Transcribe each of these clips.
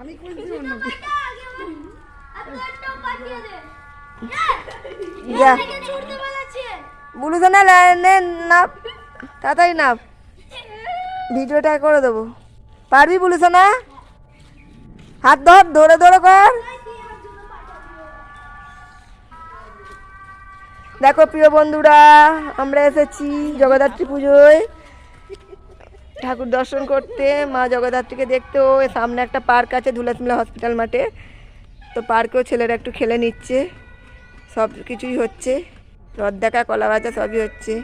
আমি করছি অন্যকে যা বুলু নাপ। তাড়াতাড়ি নাপ। ভিডিওটা করে দেবো। পারবি বুলু হাত ধর ধরে ধরে কর। দেখো প্রিয় বন্ধুরা আমরা এসেছি জগদ্ধাত্রী পুজোয়। ঠাকুর দর্শন করতে, মা জগদ্ধাত্রীকে দেখতেও এর সামনে একটা পার্ক আছে ধুলাসমিলা হসপিটাল মাঠে। তো পার্কেও ছেলেরা একটু খেলে নিচ্ছে, সব কিছুই হচ্ছে। রথ দেখা, কলা বাজা সবই হচ্ছে।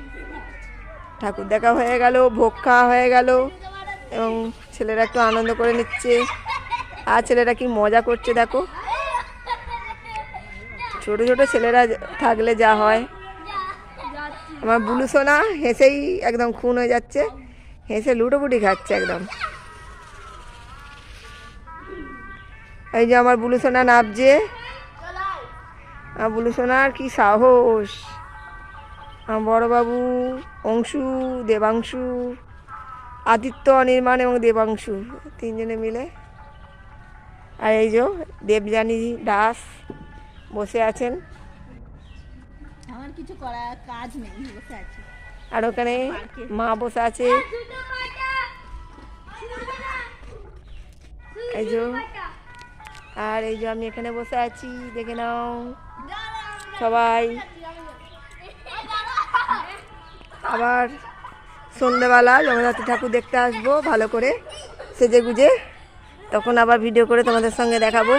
ঠাকুর দেখা হয়ে গেল, ভোগ খাওয়া হয়ে গেল, এবং ছেলেরা একটু আনন্দ করে নিচ্ছে। আর ছেলেরা কি মজা করছে দেখো। ছোট ছোট ছেলেরা থাকলে যা হয়। আমার বুলু সোনা হেসেই একদম খুন হয়ে যাচ্ছে। হেসে লুটোপুটি খাচ্ছে একদম। এই যে আমার বুলু সোনা নাবছে আমার বুলু সোনার কি সাহস। আমার বড়বাবু অংশু দেবাংশু আদিত্য অনির্মাণ এবং দেবাংশু তিনজনে মিলে। আর এই যে দেবযানী দাস বসে আছেন। আমার কিছু করার কাজ নেই বসে আছি। আর ওখানে মা বসে আছে। এই যে আর এই যে আমি এখানে বসে আছি দেখে নাও। সবাই। আবার সন্ধ্যেবেলা জগন্নাথ ঠাকুর দেখতে আসব ভালো করে সেজে গুজে তখন আবার ভিডিও করে তোমাদের সঙ্গে দেখাবো।